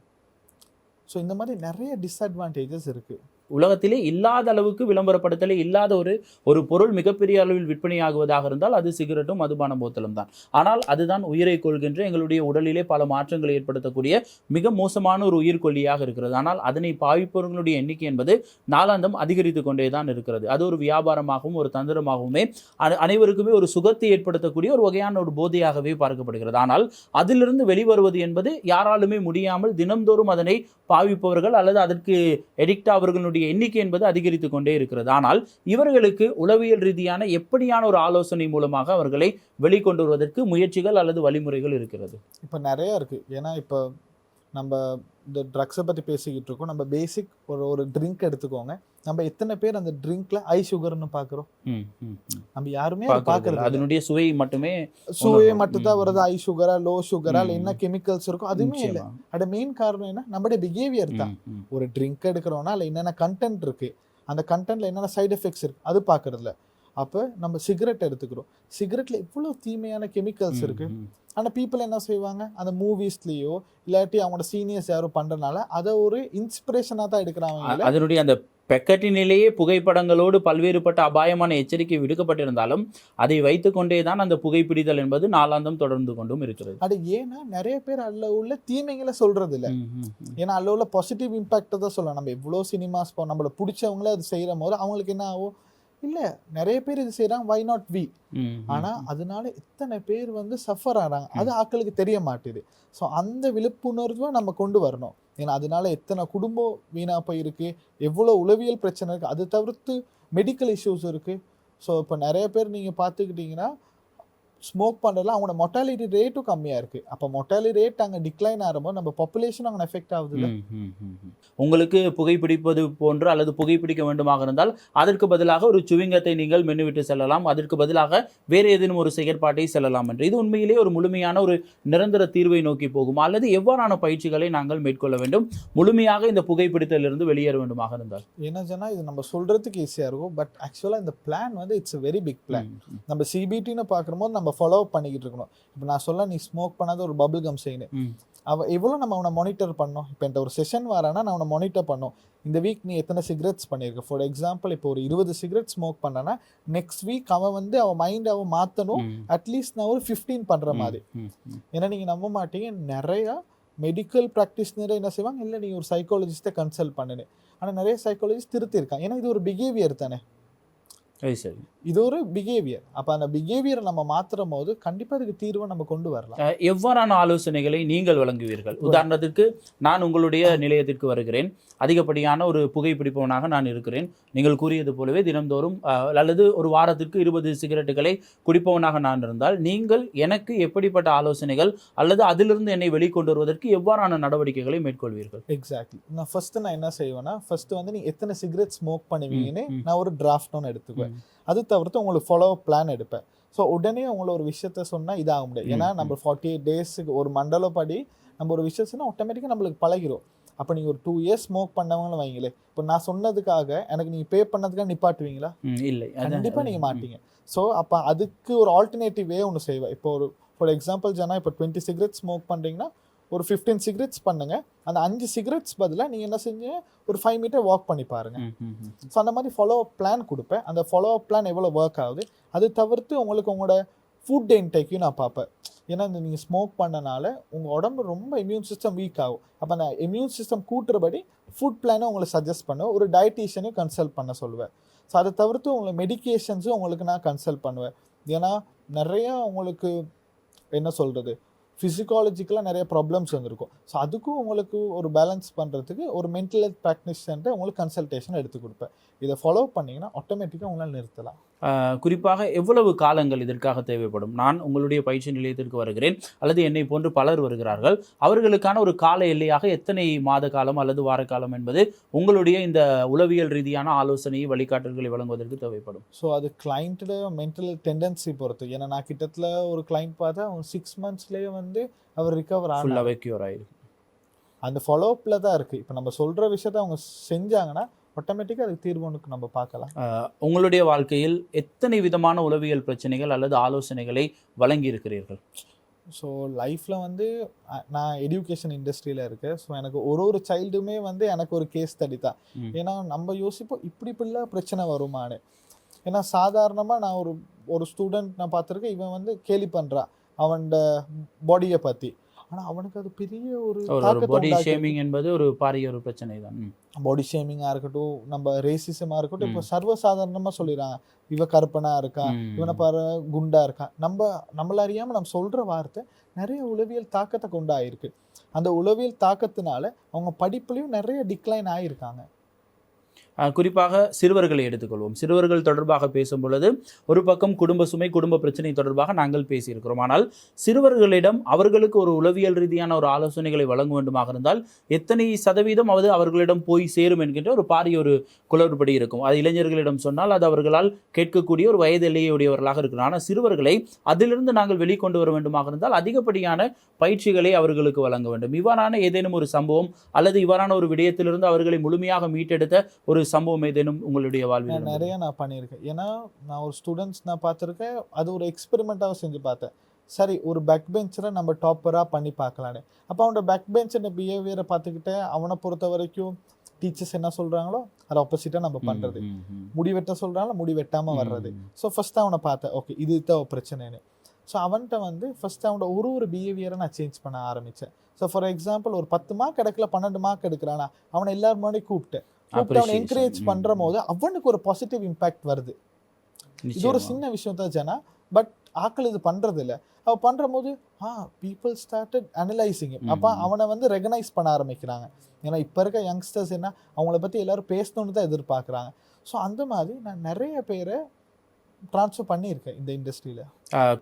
so இந்த மாதிரி நிறைய டிஸ்அட்வான்டேஜஸ் இருக்குது உலகத்திலே இல்லாத அளவுக்கு விளம்பரப்படுத்தலே இல்லாத ஒரு ஒரு பொருள் மிகப்பெரிய அளவில் விற்பனையாகுவதாக இருந்தால் அது சிகரெட்டும் மதுபான போத்தலும் தான். ஆனால் அதுதான் உயிரை கொள்கின்ற எங்களுடைய உடலிலே பல மாற்றங்களை ஏற்படுத்தக்கூடிய மிக மோசமான ஒரு உயிர்கொல்லியாக இருக்கிறது. ஆனால் அதனை பாவிப்பவர்களுடைய எண்ணிக்கை என்பது நாளாந்தம் அதிகரித்து கொண்டே தான் இருக்கிறது. அது ஒரு வியாபாரமாகவும் ஒரு தந்திரமாகவுமே அனைவருக்குமே ஒரு சுகத்தை ஏற்படுத்தக்கூடிய ஒரு வகையான ஒரு போதையாகவே பார்க்கப்படுகிறது. ஆனால் அதிலிருந்து வெளிவருவது என்பது யாராலுமே முடியாமல் தினம்தோறும் அதனை பாவிப்பவர்கள் அல்லது அதற்கு எடிக்ட் அவர்களுடைய எண்ணிக்கை என்பது அதிகரித்து கொண்டே இருக்கிறது. ஆனால் இவர்களுக்கு உளவியல் ரீதியான எப்படியான ஒரு ஆலோசனை மூலமாக அவர்களை வெளிக்கொண்டு வருவதற்கு முயற்சிகள் அல்லது வழிமுறைகள் இருக்கிறது? இப்போ நிறைய இருக்குது ஏன்னா இப்போ நம்ம இந்த ட்ரக்ஸை பற்றி பேசிக்கிட்டு இருக்கோம் நம்ம பேசிக் ஒரு ஒரு ட்ரிங்க் எடுத்துக்கோங்க நம்ம எத்தனை பேர் அந்த ட்ரிங்க்ல ஐ சுகர்னு பார்க்குறோம். நம்ம யாருமே பார்க்கறது அதனுடைய சுவை மட்டுமே சுவையே. மட்டும் தான். வருது ஐ சுகரா லோ சுகரா இல்லை. என்ன கெமிக்கல்ஸ் இருக்கும் அதுவுமே இல்லை. அதோட மெயின் காரணம் என்ன நம்மளுடைய பிஹேவியர் தான். ஒரு ட்ரிங்க் எடுக்கிறோம்னா அதில் என்னென்ன கண்டென்ட் இருக்கு அந்த கண்டென்ட்ல என்னென்ன சைடு எஃபெக்ட்ஸ் இருக்கு அது பார்க்கறதில்ல அப்போ நம்ம சிகரெட் எடுத்துக்கிறோம் சிகரெட்ல எவ்வளோ தீமையான கெமிக்கல்ஸ் இருக்கு. ஆனால் பீப்புள் என்ன செய்வாங்க? அந்த மூவிஸ்லேயோ இல்லாட்டி அவங்களோட சீனியர்ஸ் யாரோ பண்ணுறனால அதை ஒரு இன்ஸ்பிரேஷனாக தான் எடுக்கிறாங்க அதனுடைய அந்த பெக்கட்டினிலேயே புகைப்படங்களோடு பல்வேறுபட்ட அபாயமான எச்சரிக்கை விடுக்கப்பட்டிருந்தாலும் அதை வைத்துக்கொண்டே தான் அந்த புகைப்பிடித்தல் என்பது நாளாந்தம் தொடர்ந்து கொண்டும் இருக்கிறது. அது ஏன்னா நிறைய பேர் அதில் உள்ள தீமைகளை சொல்றது இல்ல. ஏன்னா அதில் உள்ள பாசிட்டிவ் இம்பாக்டை தான் சொல்லலாம் நம்ம எவ்வளோ சினிமாஸ் போ நம்மளை பிடிச்சவங்களே அது செய்கிற போது அவங்களுக்கு என்ன ஆகும்? இல்லை நிறைய பேர் இது செய்கிறாங்க வை நாட் வி ம், ம். ஆனா அதனால இத்தனை பேர் வந்து சஃபர் ஆறாங்க. அது ஆட்களுக்கு தெரிய மாட்டுது. ஸோ அந்த விழிப்புணர்வை நம்ம கொண்டு வரணும். ஏன்னா அதனால எத்தனை குடும்பம் வீணா போயிருக்கு எவ்வளோ உளவியல் பிரச்சனை இருக்கு அது தவிர்த்து மெடிக்கல் இஷ்யூஸ் இருக்கு. ஸோ இப்போ நிறைய பேர் நீங்க பார்த்துக்கிட்டிங்கன்னா ஸ்மோக் பண்ணுறதுல அவங்களோட மொட்டாலிட்டி ரேட்டும் கம்மியாக இருக்குது அப்போ மொட்டாலிட்டி ரேட் அங்கே டிக்ளைன் ஆகும்போது நம்ம பாப்புலேஷன் அங்கே எஃபெக்ட் ஆகுது. உங்களுக்கு புகைப்பிடிப்பது போன்று அல்லது புகைப்பிடிக்க வேண்டுமாக இருந்தால் அதற்கு பதிலாக ஒரு சுவிங்கத்தை நீங்கள் மென்னுவிட்டு செல்லலாம். அதற்கு பதிலாக வேறு ஏதேனும் ஒரு செயற்பாட்டை செல்லலாம் என்று. இது உண்மையிலே ஒரு முழுமையான ஒரு நிரந்தர தீர்வை நோக்கி போகுமா. அல்லது எவ்வாறான பயிற்சிகளை நாங்கள் மேற்கொள்ள வேண்டும்? முழுமையாக இந்த புகைப்பிடித்தலிருந்து வெளியேற வேண்டுமாக இருந்தால். என்ன சொன்னால் இது நம்ம சொல்கிறதுக்கு ஈஸியாக இருக்கும். பட் ஆக்சுவலாக இந்த பிளான் வந்து இட்ஸ் வெரி பிக் பிளான் நம்ம சிபிடின்னு பார்க்கும்போது நம்ம ஃபாலோ பண்ணிக்கிட்டு இருக்கணும். இப்போ நான் சொல்ல நீ ஸ்மோக் பண்ணாத ஒரு பபிள் கம் செய்யணும் ம். அவ எவ்வளோ நம்ம அவனை மானிட்டர் பண்ணோம். இப்போ என்கிட்ட ஒரு செஷன் வரானா நான் அவனை மானிட்டர் பண்ணோம். இந்த வீக் நீ எத்தனை சிகரெட்ஸ் பண்ணியிருக்க ஃபார் எக்ஸாம்பிள் இப்போ ஒரு இருபது சிகரெட் ஸ்மோக் பண்ணனா நெக்ஸ்ட் வீக் அவன் வந்து அவன் மைண்ட் அவன் மாற்றணும் அட்லீஸ்ட் நான் ஒரு ஃபிஃப்டீன் பண்ணுற மாதிரி. ஏன்னா நீங்கள் நம்ப மாட்டீங்க. நிறையா மெடிக்கல் ப்ராக்டிஸ்னரை என்ன செய்வாங்க? இல்லை நீ ஒரு சைக்காலஜிஸ்ட்டை கன்சல்ட் பண்ணுன்னு. ஆனால் நிறைய சைக்காலஜிஸ்ட் திருத்திருக்காங்க ஏன்னா இது ஒரு பிஹேவியர் தானே. சரி. இது ஒரு பிஹேவியர் அப்போ அந்த பிஹேவியரை நம்ம மாத்துற போது கண்டிப்பாக அதுக்கு தீர்வை நம்ம கொண்டு வரலாம். எவ்வாறான ஆலோசனைகளை நீங்கள் வழங்குவீர்கள்? உதாரணத்திற்கு நான் உங்களுடைய நிலையத்திற்கு வருகிறேன். அதிகப்படியான ஒரு புகைப்பிடிப்பவனாக நான் இருக்கிறேன். நீங்கள் கூறியது போலவே தினம்தோறும் அல்லது ஒரு வாரத்திற்கு இருபது சிகரெட்டுகளை குடிப்பவனாக நான் இருந்தால் நீங்கள் எனக்கு எப்படிப்பட்ட ஆலோசனைகள் அல்லது அதிலிருந்து என்னை வெளிக்கொண்டு வருவதற்கு எவ்வாறான நடவடிக்கைகளை மேற்கொள்வீர்கள்? எக்ஸாக்ட்லி நான் ஃபர்ஸ்ட் நான் என்ன செய்வேன்னா ஃபர்ஸ்ட் வந்து நீ எத்தனை சிகரெட் ஸ்மோக் பண்ணுவீங்கன்னு. நான் ஒரு டிராஃப்ட் ஒன்று எடுத்துக்குவேன். அது தவிர்த்து உங்களுக்கு ஃபாலோ பிளான் எடுப்பேன். ஸோ உடனே உங்களை ஒரு விஷயத்த சொன்னால் இதாக முடியாது ஏன்னா நம்ம ஃபார்ட்டி எயிட் டேஸுக்கு ஒரு மண்டலப்படி நம்ம ஒரு விஷயம் சொன்னால் ஆட்டோமேட்டிக்காக நம்மளுக்கு பழகிரும். அப்போ நீங்கள் ஒரு டூ இயர்ஸ் ஸ்மோக் பண்ணவங்களும் வைங்களே இப்போ நான் சொன்னதுக்காக எனக்கு நீங்கள் பே பண்ணதுக்காக நிப்பாட்டுவீங்களா? இல்லை. கண்டிப்பாக. நீங்கள் மாட்டீங்க. ஸோ அப்போ அதுக்கு ஒரு ஆல்டர்னேட்டிவ் வே ஒன்று செய்வேன். இப்போ ஒரு ஃபார் எக்ஸாம்பிள் ஜனா இப்போ டுவெண்ட்டி சிகரெட் ஸ்மோக் பண்ணுறீங்கன்னா ஒரு ஃபிஃப்டீன் சிகரெட்ஸ் பண்ணுங்க. அந்த அஞ்சு சிகரெட்ஸ் பதிலாக நீங்கள் என்ன செஞ்சீங்க ஒரு ஃபைவ் மீட்டர் வாக் பண்ணி பாருங்க. ஸோ அந்த மாதிரி ஃபாலோ அப் பிளான் கொடுப்பேன். அந்த ஃபாலோ அப் பிளான் எவ்வளோ ஒர்க் ஆகுது? அது தவிர்த்து உங்களுக்கு உங்களோட ஃபுட் இன்டேக்கையும் நான் பார்ப்பேன். ஏன்னா இந்த நீங்கள் ஸ்மோக் பண்ணனால உங்கள் உடம்பு ரொம்ப இம்யூன் சிஸ்டம் வீக் ஆகும். அப்போ அந்த இம்யூன் சிஸ்டம் கூட்டுறபடி ஃபுட் பிளானை உங்களுக்கு சஜஸ்ட் பண்ணுவேன். ஒரு டயட்டீஷியனையும் கன்சல்ட் பண்ண சொல்லுவேன். ஸோ அதை தவிர்த்து உங்களுக்கு மெடிகேஷன்ஸும் உங்களுக்கு நான் கன்சல்ட் பண்ணுவேன். ஏன்னா நிறையா உங்களுக்கு என்ன சொல்கிறது ஃபிசிக்காலஜிக்கலாக நிறைய ப்ராப்ளம்ஸ் வந்திருக்கும். ஸோ அதுக்கும் உங்களுக்கு ஒரு பேலன்ஸ் பண்ணுறதுக்கு ஒரு மென்டல் ஹெல்த் ப்ராக்டிஷன்ட்டு உங்களுக்கு கன்சல்டேஷன் எடுத்து கொடுப்பேன். இதை ஃபாலோ பண்ணிங்கன்னா ஆட்டோமேட்டிக்காக உங்களால் நிறுத்தலாம். குறிப்பாக எவ்வளவு காலங்கள் இதற்காக தேவைப்படும்? நான் உங்களுடைய பயிற்சி நிலையத்திற்கு வருகிறேன். அல்லது என்னை போன்று பலர் வருகிறார்கள். அவர்களுக்கான ஒரு கால எல்லையாக எத்தனை மாத காலம் அல்லது வார காலம் என்பது உங்களுடைய இந்த உளவியல் ரீதியான ஆலோசனையை வழிகாட்டல்களை வழங்குவதற்கு தேவைப்படும். ஸோ அது கிளைண்ட்டோட மென்டல் டெண்டன்சி பொறுத்து. ஏன்னா நான் கிட்டத்தில் ஒரு கிளைண்ட் பார்த்தா சிக்ஸ் மந்த்ஸ்லேயே வந்து அவர் ரிகவர் ஃபுல்லாகவே க்யூர் ஆயிடும் அந்த ஃபாலோஅப்பில் தான் இருக்குது இப்போ நம்ம சொல்கிற விஷயத்த அவங்க செஞ்சாங்கன்னா ஆட்டோமேட்டிக்காக அதுக்கு தீர்வு ஒன்றுக்கு நம்ம பார்க்கலாம். உங்களுடைய வாழ்க்கையில் எத்தனை விதமான உளவியல் பிரச்சனைகள் அல்லது ஆலோசனைகளை வழங்கி இருக்கிறீர்கள் ஸோ லைஃப்பில் வந்து நான் எஜுகேஷன் இண்டஸ்ட்ரியில் இருக்கேன். ஸோ எனக்கு ஒரு ஒரு சைல்டுமே வந்து எனக்கு ஒரு கேஸ் ஸ்டடி தான். ஏன்னா நம்ம யோசிப்போம் இப்படி இப்படிலாம் பிரச்சனை வருமானு ஏன்னா சாதாரணமாக நான் ஒரு ஒரு ஸ்டூடெண்ட் நான் பார்த்துருக்கேன் இவன் வந்து கேலி பண்ணுறான் அவனோட பாடியை பற்றி ஆனால் அவனுக்கு அது பெரிய ஒரு பாடி ஷேமிங் என்பது ஒரு பாரிய ஒரு பிரச்சனை தான். பாடி ஷேமிங்காக இருக்கட்டும் நம்ம ரேசிசமாக இருக்கட்டும் இப்போ. சர்வசாதாரணமாக சொல்லிடுறாங்க. இவ கருப்பனா இருக்கான். இவனை பாரு குண்டா இருக்கான் நம்ம நம்மள அறியாம நம்ம சொல்ற வார்த்தை நிறைய உளவியல் தாக்கத்தை கொண்டு ஆயிருக்கு. அந்த உளவியல் தாக்கத்தினால அவங்க படிப்புலயும் நிறைய டிக்ளைன் ஆயிருக்காங்க. அஹ், குறிப்பாக சிறுவர்களை எடுத்துக்கொள்வோம். சிறுவர்கள் தொடர்பாக பேசும் பொழுது ஒரு பக்கம் குடும்ப சுமை குடும்ப பிரச்சனை தொடர்பாக நாங்கள் பேசியிருக்கிறோம். ஆனால் சிறுவர்களிடம் அவர்களுக்கு ஒரு உளவியல் ரீதியான ஒரு ஆலோசனைகளை வழங்க வேண்டுமாக இருந்தால் எத்தனை சதவீதம் அது அவர்களிடம் போய் சேரும் என்கின்ற ஒரு பாரிய ஒரு குளறுபடி இருக்கும். அது இளைஞர்களிடம் சொன்னால் அது அவர்களால் கேட்கக்கூடிய ஒரு வயது எல்லையுடையவர்களாக இருக்கிறார் ஆனால் சிறுவர்களை அதிலிருந்து நாங்கள் வெளிக்கொண்டு வர வேண்டுமாக இருந்தால் அதிகப்படியான பயிற்சிகளை அவர்களுக்கு வழங்க வேண்டும். இவ்வாறான ஏதேனும் ஒரு சம்பவம் அல்லது இவ்வாறான ஒரு விடயத்திலிருந்து அவர்களை முழுமையாக மீட்டெடுத்த ஒரு சம்பவம் ஏதேனும் உங்களுடைய வாழ்வில்? நிறைய நான் பண்ணியிருக்கேன். ஏன்னா நான் ஒரு ஸ்டூடெண்ட்ஸ் நான் பார்த்துருக்கேன். அது ஒரு எக்ஸ்பெரிமெண்ட்டாக செஞ்சு பார்த்தேன். சரி ஒரு பேக் பெஞ்சரை நம்ம டாப்பராக பண்ணி பார்க்கலான்னு. அப்போ அவனோட பேக் பெஞ்சோட பிஹேவியரை பார்த்துக்கிட்டு அவனை பொறுத்த வரைக்கும் டீச்சர்ஸ் என்ன சொல்கிறாங்களோ அது ஆப்போசிட்டாக நம்ம பண்ணுறது ம், ம், ம். முடி வெட்ட சொல்கிறாங்களோ முடி வெட்டாமல் வர்றது ஸோ ஃபஸ்ட்டு அவனை பார்த்தேன். ஓகே இது தான் பிரச்சனைன்னு. ஸோ அவன்கிட்ட வந்து ஃபஸ்ட்டு அவனோட ஒரு ஒரு பிஹேவியரை நான் சேஞ்ச் பண்ண ஆரம்பித்தேன் ஸோ ஃபார் எக்ஸாம்பிள் ஒரு பத்து மார்க் எடுக்கல பன்னெண்டு மார்க் எடுக்கிறானா? அவனை எல்லாரும் முன்னாடி கூப்பிட்டேன். கூப்பிட்டு அவனை. என்கரேஜ் பண்ணுற. போது அவனுக்கு ஒரு பாசிட்டிவ் இம்பாக்ட் வருது இது ஒரு. சின்ன விஷயம் தான் ஜனா பட் ஆக்கள் இது பண்றது இல்ல அவ பண்ற போது ஆ பீப்புள் ஸ்டார்டட் அனலைசிங் அப்ப. அவனை வந்து ரெகனைஸ் பண்ண ஆரம்பிக்கிறாங்க ஏன்னா இப்ப இருக்க யங்ஸ்டர்ஸ் என்ன அவங்கள பத்தி எல்லாரும் பேசணும்னு தான் எதிர்பார்க்கறாங்க ஸோ அந்த மாதிரி நான் நிறைய பேரை ட்ரான்ஸ்ஃபர் பண்ணியிருக்கேன் இந்த இண்டஸ்ட்ரியில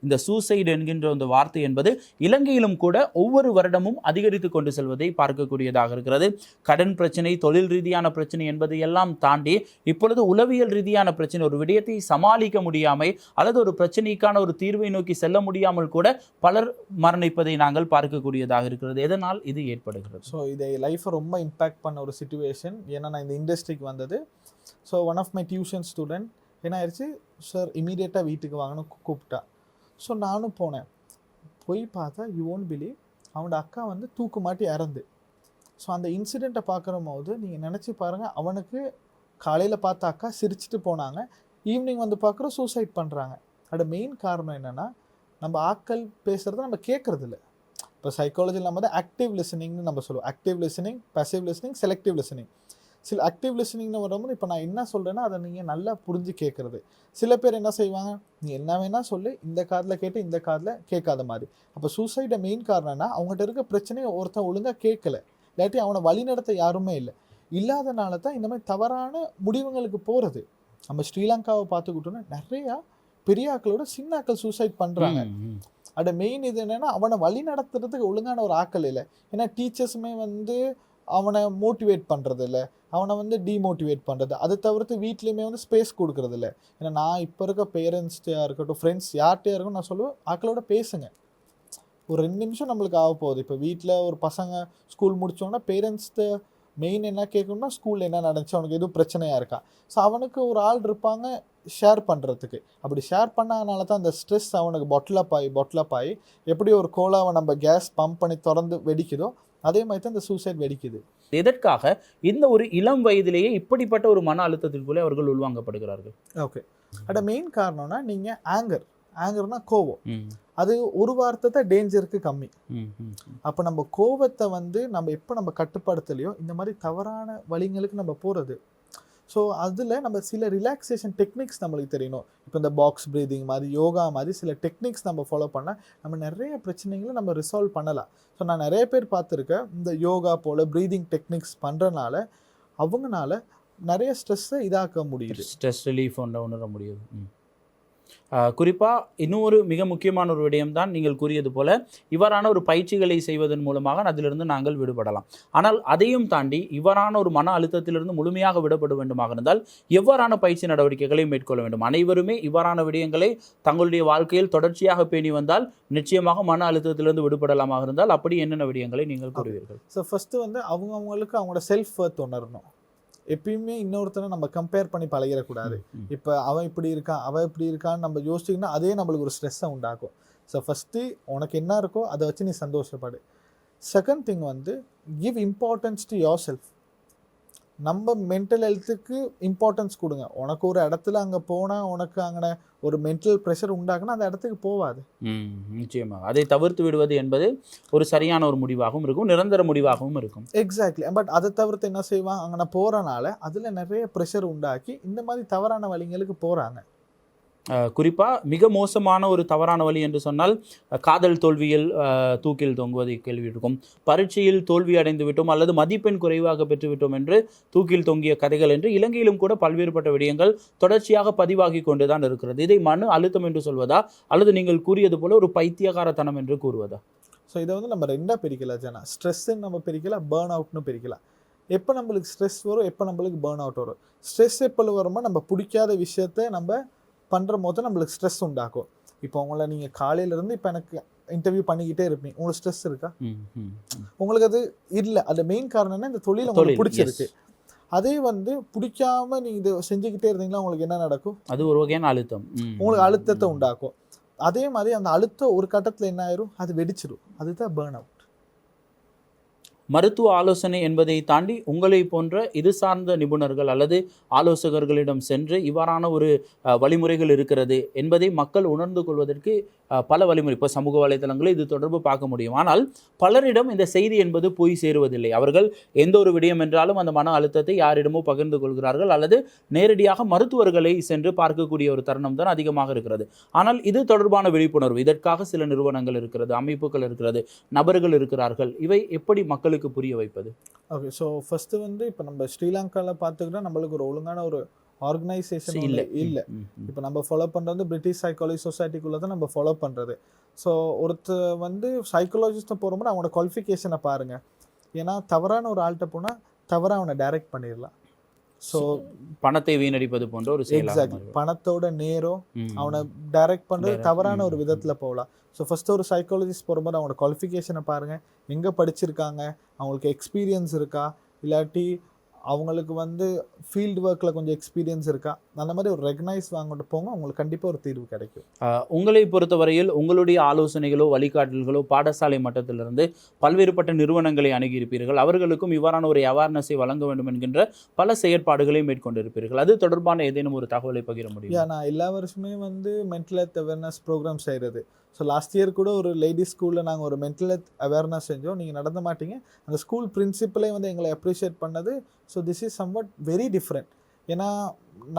இந்த சூசைடு என்கின்ற அந்த வார்த்தை என்பது இலங்கையிலும் கூட ஒவ்வொரு வருடமும் அதிகரித்து கொண்டு செல்வதை பார்க்கக்கூடியதாக இருக்கிறது. கடன் பிரச்சனை தொழில் ரீதியான பிரச்சனை என்பதை எல்லாம் தாண்டி இப்பொழுது உளவியல் ரீதியான பிரச்சனை ஒரு விடயத்தை சமாளிக்க முடியாமை அல்லது ஒரு பிரச்சனைக்கான ஒரு தீர்வை நோக்கி செல்ல முடியாமல் கூட பலர் மரணிப்பதை நாங்கள் பார்க்கக்கூடியதாக இருக்கிறது. எதனால் இது ஏற்படுகிறது? ஸோ இதை லைஃப்பை ரொம்ப இம்பேக்ட் பண்ண ஒரு சுச்சுவேஷன் ஏன்னா நான் இந்த இண்டஸ்ட்ரிக்கு வந்தது. So one of my tuition student என்ன ஆயிடுச்சு சார் இமீடியட்டாக வீட்டுக்கு வாங்கன்னு கூப்பிட்டா. ஸோ நானும் போனேன். போய் பார்த்தா யூ ஓன் பிலீவ் அவனோட அக்கா வந்து தூக்கு மாட்டி இறந்து ஸோ அந்த இன்சிடெண்ட்டை பார்க்குற போது நீங்கள் நினச்சி பாருங்கள் அவனுக்கு காலையில் பார்த்த அக்கா சிரிச்சிட்டு போனாங்க. ஈவினிங் வந்து பார்க்குற சூசைட் பண்ணுறாங்க அதோட மெயின் காரணம் என்னென்னா நம்ம ஆட்கள் பேசுகிறத நம்ம கேட்குறதில்ல இப்போ சைக்காலஜியில் நம்ம தான் ஆக்டிவ் லிசனிங்னு நம்ம சொல்லுவோம். Active listening passive listening selective listening சில ஆக்டிவ் லிசனிங்னு வரும்போது இப்போ நான் என்ன சொல்கிறேன்னா அதை நீங்கள் நல்லா புரிஞ்சு கேட்குறது சில பேர் என்ன செய்வாங்க? நீ என்ன வேணால் சொல்லு இந்த காதில் கேட்டு இந்த காதில் கேட்காத மாதிரி. அப்போ சூசைட மெயின் காரணம்னா அவங்ககிட்ட இருக்க பிரச்சனையை ஒருத்தன் ஒழுங்காக கேட்கல. இல்லாட்டி அவனை வழிநடத்த யாருமே இல்லை. இல்லாதனால தான் இந்த மாதிரி தவறான முடிவுங்களுக்கு போகிறது நம்ம ஸ்ரீலங்காவை பார்த்துக்கிட்டோன்னா நிறையா பெரிய ஆக்களோட சின்ன ஆக்கள் சூசைட் பண்ணுறாங்க. அதோட மெயின் இது என்னன்னா அவனை வழி நடத்துறதுக்கு ஒழுங்கான ஒரு ஆக்கள் இல்லை. ஏன்னா டீச்சர்ஸுமே வந்து அவனை மோட்டிவேட் பண்ணுறது இல்லை அவனை வந்து டீமோட்டிவேட் பண்ணுறது அதை தவிர்த்து வீட்லேயுமே வந்து ஸ்பேஸ் கொடுக்கறது இல்லை ஏன்னா நான் இப்போ இருக்க பேரண்ட்ஸ்டையாக இருக்கட்டும் ஃப்ரெண்ட்ஸ் யார்கிட்டயா இருக்கும் நான் சொல்லுவேன் ஆக்களோட பேசுங்க. ஒரு ரெண்டு நிமிஷம் நம்மளுக்கு ஆக போகுது. இப்போ வீட்டில் ஒரு பசங்க ஸ்கூல் முடித்தோன்னா பேரண்ட்ஸ்ட்டு மெயின் என்ன கேட்கணும்னா ஸ்கூலில் என்ன நடந்துச்சு அவனுக்கு எதுவும் பிரச்சனையாக இருக்கா? ஸோ அவனுக்கு ஒரு ஆள் இருப்பாங்க ஷேர் பண்ணுறதுக்கு அப்படி ஷேர் பண்ணனால தான் அந்த ஸ்ட்ரெஸ் அவனுக்கு பொட்டிலப் ஆகி பொட்டிலப் ஆகி எப்படி ஒரு கோலாவை நம்ம கேஸ் பம்ப் பண்ணி திறந்து வெடிக்குதோ அதே மாதிரி தான் இந்த சூசைட் வெடிக்குது. எதற்காக? இந்த ஒரு இளம் வயதிலேயே இப்படிப்பட்ட ஒரு மன அழுத்தத்திற்குள்ளே அவர்கள் உள்வாங்கப்படுகிறார்கள். ஓகே அதோட மெயின் காரணம்னா நீங்கள் ஆங்கர் ஆங்கர்னா கோவம். அது ஒரு வார்த்தை தான் டேஞ்சருக்கு கம்மி. அப்போ நம்ம கோவத்தை வந்து நம்ம எப்போ நம்ம கட்டுப்படுத்தலையோ இந்த மாதிரி தவறான வழிங்களுக்கு நம்ம போகிறது ஸோ அதில் நம்ம சில ரிலாக்ஸேஷன் டெக்னிக்ஸ் நம்மளுக்கு தெரியணும். இப்போ இந்த பாக்ஸ் ப்ரீதிங் மாதிரி யோகா மாதிரி சில டெக்னிக்ஸ் நம்ம ஃபாலோ பண்ணால் நம்ம நிறைய பிரச்சனைகளை நம்ம ரிசால்வ் பண்ணலாம். ஸோ நான் நிறைய பேர் பார்த்துருக்கேன். இந்த யோகா போல் ப்ரீதிங் டெக்னிக்ஸ் பண்ணுறனால அவங்கனால நிறைய ஸ்ட்ரெஸ்ஸை இதாக்க முடியுது. ஸ்ட்ரெஸ் ரிலீஃப் ஒன்று உணர முடியுது. குறிப்பாக இன்னும் ஒரு மிக முக்கியமான ஒரு விடயம்தான் நீங்கள் கூறியது போல இவ்வாறான ஒரு பயிற்சிகளை செய்வதன் மூலமாக அதிலிருந்து நாங்கள் விடுபடலாம். ஆனால் அதையும் தாண்டி இவ்வாறான ஒரு மன அழுத்தத்திலிருந்து முழுமையாக விடப்பட வேண்டுமாக இருந்தால் எவ்வாறான பயிற்சி நடவடிக்கைகளை மேற்கொள்ள வேண்டும்? அனைவருமே இவ்வாறான விடயங்களை தங்களுடைய வாழ்க்கையில் தொடர்ச்சியாக பேணி வந்தால் நிச்சயமாக மன அழுத்தத்திலிருந்து விடுபடலாமாக இருந்தால் அப்படி என்னென்ன விடயங்களை நீங்கள் கூறுவீர்கள்? ஸோ ஃபஸ்ட்டு வந்து அவங்க அவங்களுக்கு அவங்களோட செல்ஃப் ஒர்த் உணரணும். எப்பயுமே இன்னொருத்தனை நம்ம கம்பேர் பண்ணி பழகிடக்கூடாது. இப்போ அவன் இப்படி இருக்கான் அவன் இப்படி இருக்கான்னு நம்ம யோசிச்சிங்கன்னா அதே நம்மளுக்கு ஒரு ஸ்ட்ரெஸ்ஸை உண்டாக்கும். ஸோ ஃபஸ்ட்டு உனக்கு என்ன இருக்கோ அதை வச்சு நீ சந்தோஷப்படு. செகண்ட் திங் வந்து give importance to yourself நம்ம மென்டல் ஹெல்த்துக்கு இம்பார்ட்டன்ஸ் கொடுங்க. உனக்கு ஒரு இடத்துல அங்கே போனால் உனக்கு அங்கே ஒரு மென்டல் ப்ரெஷர் உண்டாக்குனா அந்த இடத்துக்கு போகாது ம் நிச்சயமாக அதை தவிர்த்து விடுவது என்பது ஒரு சரியான ஒரு முடிவாகவும் இருக்கும் நிரந்தர முடிவாகவும் இருக்கும். எக்ஸாக்ட்லி பட் அதை தவிர்த்து என்ன செய்வான்? அங்கே போகிறனால அதில் நிறைய ப்ரெஷர் உண்டாக்கி இந்த மாதிரி தவறான வழிங்களுக்கு போகிறாங்க குறிப்பாக மிக மோசமான ஒரு தவறான வழி என்று சொன்னால் காதல் தோல்வியில் தூக்கில் தொங்குவதை கேள்வி இருக்கும். பரீட்சையில் தோல்வி அடைந்து விட்டோம் அல்லது மதிப்பெண் குறைவாக பெற்றுவிட்டோம் என்று தூக்கில் தொங்கிய கதைகள் என்று இலங்கையிலும் கூட பல்வேறுபட்ட விடயங்கள் தொடர்ச்சியாக பதிவாகி கொண்டு தான் இருக்கிறது. இதை மனு அழுத்தம் என்று சொல்வதா? அல்லது நீங்கள் கூறியது போல ஒரு பைத்தியகாரத்தனம் என்று கூறுவதா? ஸோ இதை வந்து நம்ம ரெண்டாக பிரிக்கலாம் ஜனா. ஸ்ட்ரெஸ்ஸுன்னு நம்ம பிரிக்கலாம் பேர்ன் அவுட்னு பிரிக்கலாம். எப்போ நம்மளுக்கு ஸ்ட்ரெஸ் வரும் எப்போ நம்மளுக்கு பேர்ன் அவுட் வரும்? ஸ்ட்ரெஸ் எப்போ வருமோ? நம்ம பிடிக்காத விஷயத்த நம்ம பண்ணுற போது நம்மளுக்கு ஸ்ட்ரெஸ் உண்டாக்கும் இப்போ உங்களை நீங்கள் காலையிலேருந்து இப்போ எனக்கு இன்டர்வியூ பண்ணிக்கிட்டே இருப்பீங்க. உங்களுக்கு ஸ்ட்ரெஸ் இருக்கா. உங்களுக்கு அது இல்லை. அது மெயின் காரணம் என்ன? இந்த தொழில் உங்களுக்கு பிடிச்சிருக்கு. அதே வந்து பிடிக்காம நீங்க இது செஞ்சுக்கிட்டே இருந்தீங்கன்னா உங்களுக்கு என்ன நடக்கும்? அது ஒரு வகையான அழுத்தம். உங்களுக்கு அழுத்தத்தை. உண்டாக்கும். அதே மாதிரி அந்த அழுத்தம் ஒரு கட்டத்துல என்ன ஆயிரும்? அது வெடிச்சிடும் அதுதான் பேர்ன் அவுட் மருத்துவ ஆலோசனை என்பதை தாண்டி உங்களை போன்ற இது சார்ந்த நிபுணர்கள் அல்லது ஆலோசகர்களிடம் சென்று இவ்வாறான ஒரு வழிமுறைகள் இருக்கிறது என்பதை மக்கள் உணர்ந்து கொள்வதற்கு பல வழிமுறை இப்போ சமூக வலைதளங்களில் இது தொடர்பு பார்க்க முடியும். ஆனால் பலரிடம் இந்த செய்தி என்பது போய் சேருவதில்லை. அவர்கள் எந்த ஒரு விடயம் என்றாலும் அந்த மன அழுத்தத்தை யாரிடமோ பகிர்ந்து கொள்கிறார்கள் அல்லது நேரடியாக மருத்துவர்களை சென்று பார்க்கக்கூடிய ஒரு தருணம் தான் அதிகமாக இருக்கிறது. ஆனால் இது தொடர்பான விழிப்புணர்வு. இதற்காக சில நிறுவனங்கள் இருக்கிறது அமைப்புகள் இருக்கிறது நபர்கள் இருக்கிறார்கள். இவை எப்படி மக்களுக்கு புரிய வைப்பது? ஓகே ஸோ ஃபர்ஸ்ட் வந்து இப்போ நம்ம ஸ்ரீலங்காவில் பார்த்துக்கிட்டா நம்மளுக்கு ஒரு ஒழுங்கான ஒரு ஆர்கனைசேஷன் இல்லை. இல்லை. இப்போ நம்ம ஃபாலோ பண்ணுறது பிரிட்டிஷ் சைக்காலஜி சொசைட்டிக்குள்ளே தான் நம்ம ஃபாலோ பண்ணுறது ஸோ ஒருத்தர் வந்து சைக்காலஜிஸ்ட்டை போகிறோம்னா அவனோட குவாலிஃபிகேஷனை பாருங்க. ஏன்னா தவறான ஒரு ஆள்கிட்ட போனால் தவறாக அவனை டைரக்ட் பண்ணிடலாம். ஸோ பணத்தை வீணடிப்பது போன்ற ஒரு மாறிவிடும். பணத்தோட நேரம். அவனை டைரக்ட் பண்ணுறது தவறான ஒரு. விதத்தில் போகலாம் ஸோ ஃபஸ்ட்டு ஒரு சைக்காலஜிஸ்ட் போகும்போது அவனோட குவாலிஃபிகேஷனை பாருங்கள் எங்கே படிச்சிருக்காங்க அவங்களுக்கு எக்ஸ்பீரியன்ஸ் இருக்கா இல்லாட்டி அவங்களுக்கு வந்து ஃபீல்டு ஒர்க்கில் கொஞ்சம் எக்ஸ்பீரியன்ஸ் இருக்கா? அந்த மாதிரி ஒரு ரெகனைஸ் வாங்கிட்டு போங்க உங்களுக்கு கண்டிப்பாக ஒரு தீர்வு கிடைக்கும். உங்களை பொறுத்தவரையில் உங்களுடைய ஆலோசனைகளோ வழிகாட்டல்களோ பாடசாலை மட்டத்திலிருந்து பல்வேறுபட்ட நிறுவனங்களை அணுகியிருப்பீர்கள். அவர்களுக்கும் இவ்வாறான ஒரு அவேர்னஸை வழங்க வேண்டும் என்கின்ற பல செயற்பாடுகளை மேற்கொண்டிருப்பீர்கள். அது தொடர்பான ஏதேனும் ஒரு தகவலை பகிர முடியும்? நான் எல்லா வருஷமே வந்து மென்டல் ஹெல்த் அவேர்னஸ் ப்ரோக்ராம் செய்கிறது ஸோ லாஸ்ட் இயர் கூட ஒரு லேடிஸ் ஸ்கூலில் நாங்கள் ஒரு மென்டல் ஹெல்த் அவேர்னஸ் செஞ்சோம். நீங்கள் நடந்த மாட்டீங்க. அந்த ஸ்கூல் பிரின்சிபலே வந்து எங்களை அப்ரிஷியேட் பண்ணது. So this is somewhat very different ஏன்னா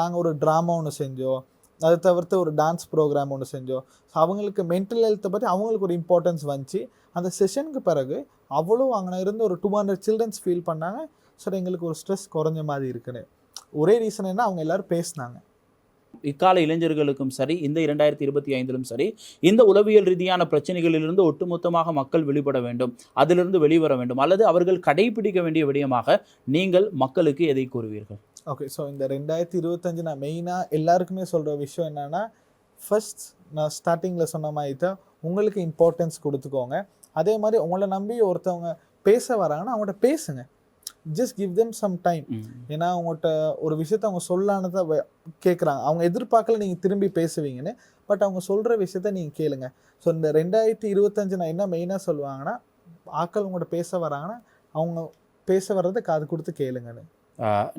நாங்கள் ஒரு ட்ராமா ஒன்று செஞ்சோம். அதை தவிர்த்து ஒரு டான்ஸ் ப்ரோக்ராம் ஒன்று செஞ்சோம். ஸோ அவங்களுக்கு மென்டல் ஹெல்த்தை பற்றி அவங்களுக்கு ஒரு இம்பார்ட்டன்ஸ் வந்துச்சு. அந்த செஷனுக்கு பிறகு அவ்வளோ அங்கே இருந்து ஒரு டூ ஹண்ட்ரட் சில்ட்ரன்ஸ் ஃபீல் பண்ணாங்க. சார் எங்களுக்கு ஒரு ஸ்ட்ரெஸ் குறைஞ்ச மாதிரி இருக்குன்னு. ஒரே ரீசன் என்ன? அவங்க எல்லாரும் பேசினாங்க. இக்கால இளைஞர்களுக்கும் சரி இந்த இரண்டாயிரத்தி இருபத்தி ஐந்திலும் சரி இந்த உளவியல் ரீதியான பிரச்சனைகளிலிருந்து ஒட்டுமொத்தமாக மக்கள் வெளிப்பட வேண்டும் அதிலிருந்து வெளிவர வேண்டும் அல்லது அவர்கள் கடைபிடிக்க வேண்டிய விடயமாக நீங்கள் மக்களுக்கு எதை கூறுவீர்கள்? ஓகே ஸோ இந்த ரெண்டாயிரத்தி இருபத்தஞ்சு நான் மெயினாக எல்லாருக்குமே சொல்கிற விஷயம் என்னென்னா ஃபர்ஸ்ட் நான் ஸ்டார்டிங்கில் சொன்ன மாதிரி தான் உங்களுக்கு இம்பார்ட்டன்ஸ் கொடுத்துக்கோங்க. அதே மாதிரி உங்களை நம்பி ஒருத்தவங்க பேச வராங்கன்னா அவங்கள்ட்ட பேசுங்க. Just give them some time. ஏன்னா அவங்கள்ட்ட ஒரு விஷயத்த அவங்க சொல்லானதை கேட்குறாங்க அவங்க எதிர்பார்க்கல நீங்கள் திரும்பி பேசுவீங்கன்னு பட் அவங்க சொல்கிற விஷயத்த நீங்கள் கேளுங்க. ஸோ இந்த ரெண்டாயிரத்தி இருபத்தஞ்சு நான் என்ன மெயினாக சொல்லுவாங்கன்னா ஆட்கள் உங்கள்கிட்ட பேச வராங்கன்னா அவங்க பேச வர்றதை காது கொடுத்து கேளுங்கன்னு.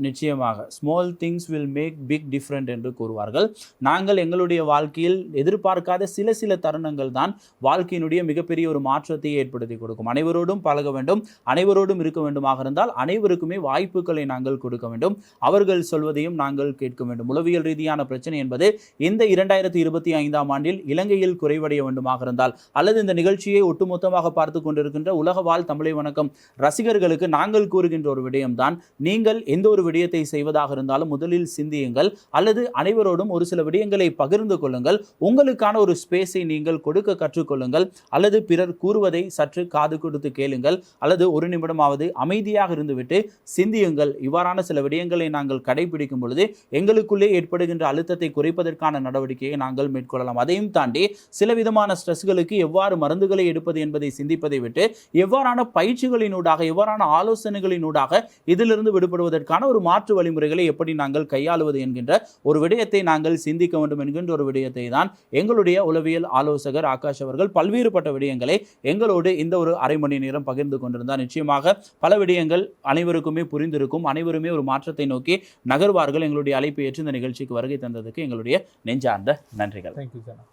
நிச்சயமாக. Small things will make big different என்று கூறுவார்கள். நாங்கள் எங்களுடைய வாழ்க்கையில் எதிர்பார்க்காத சில சில தருணங்கள் தான் வாழ்க்கையினுடைய மிகப்பெரிய ஒரு மாற்றத்தை ஏற்படுத்தி கொடுக்கும். அனைவரோடும் பழக வேண்டும். அனைவரோடும் இருக்க வேண்டுமாக இருந்தால் அனைவருக்குமே வாய்ப்புகளை நாங்கள் கொடுக்க வேண்டும். அவர்கள் சொல்வதையும் நாங்கள் கேட்க வேண்டும். உளவியல் ரீதியான பிரச்சனை என்பது இந்த இரண்டாயிரத்தி இருபத்தி ஐந்தாம் ஆண்டில் இலங்கையில் குறைவடைய வேண்டுமாக இருந்தால் அல்லது இந்த நிகழ்ச்சியை ஒட்டுமொத்தமாக பார்த்து கொண்டிருக்கின்ற உலக வாழ் தமிழை வணக்கம் ரசிகர்களுக்கு நாங்கள் கூறுகின்ற ஒரு விடயம்தான். நீங்கள் எந்த ஒரு விடயத்தை செய்வதாக இருந்தாலும் முதலில் சிந்தியுங்கள் அல்லது அனைவரோடும் ஒரு சில விடயங்களை பகிர்ந்து கொள்ளுங்கள். உங்களுக்கான ஒரு ஸ்பேஸை நீங்கள் கொடுக்க கற்றுக்கொள்ளுங்கள் அல்லது பிறர் கூறுவதை சற்று காது கொடுத்து கேளுங்கள் அல்லது ஒரு நிமிடமாவது அமைதியாக இருந்துவிட்டு சிந்தியுங்கள். இவ்வாறான சில விடயங்களை நாங்கள் கடைபிடிக்கும் பொழுது எங்களுக்குள்ளே ஏற்படுகின்ற அழுத்தத்தை குறைப்பதற்கான நடவடிக்கையை நாங்கள் மேற்கொள்ளலாம். அதையும் தாண்டி சில விதமான ஸ்ட்ரெஸ்களுக்கு எவ்வாறு மருந்துகளை எடுப்பது என்பதை சிந்திப்பதை விட்டு எவ்வாறான பயிற்சிகளினூடாக எவ்வாறான ஆலோசனைகளினூடாக இதிலிருந்து விடுபடுவது விடுபடுவதற்கான ஒரு மாற்று வழிமுறைகளை எப்படி நாங்கள் கையாளுவது என்கின்ற ஒரு விடயத்தை நாங்கள் சிந்திக்க வேண்டும் என்கின்ற ஒரு விடயத்தை தான் எங்களுடைய உளவியல் ஆலோசகர் ஆகாஷ் அவர்கள் பல்வேறுபட்ட விடயங்களை எங்களோடு இந்த ஒரு அரை மணி நேரம் பகிர்ந்து கொண்டிருந்தார். நிச்சயமாக பல விடயங்கள் அனைவருக்குமே புரிந்திருக்கும். அனைவருமே ஒரு மாற்றத்தை நோக்கி நகர்வார்கள். எங்களுடைய அழைப்பு ஏற்று இந்த நிகழ்ச்சிக்கு வருகை தந்ததுக்கு எங்களுடைய நெஞ்சார்ந்த நன்றிகள். தேங்க்யூ ஜனா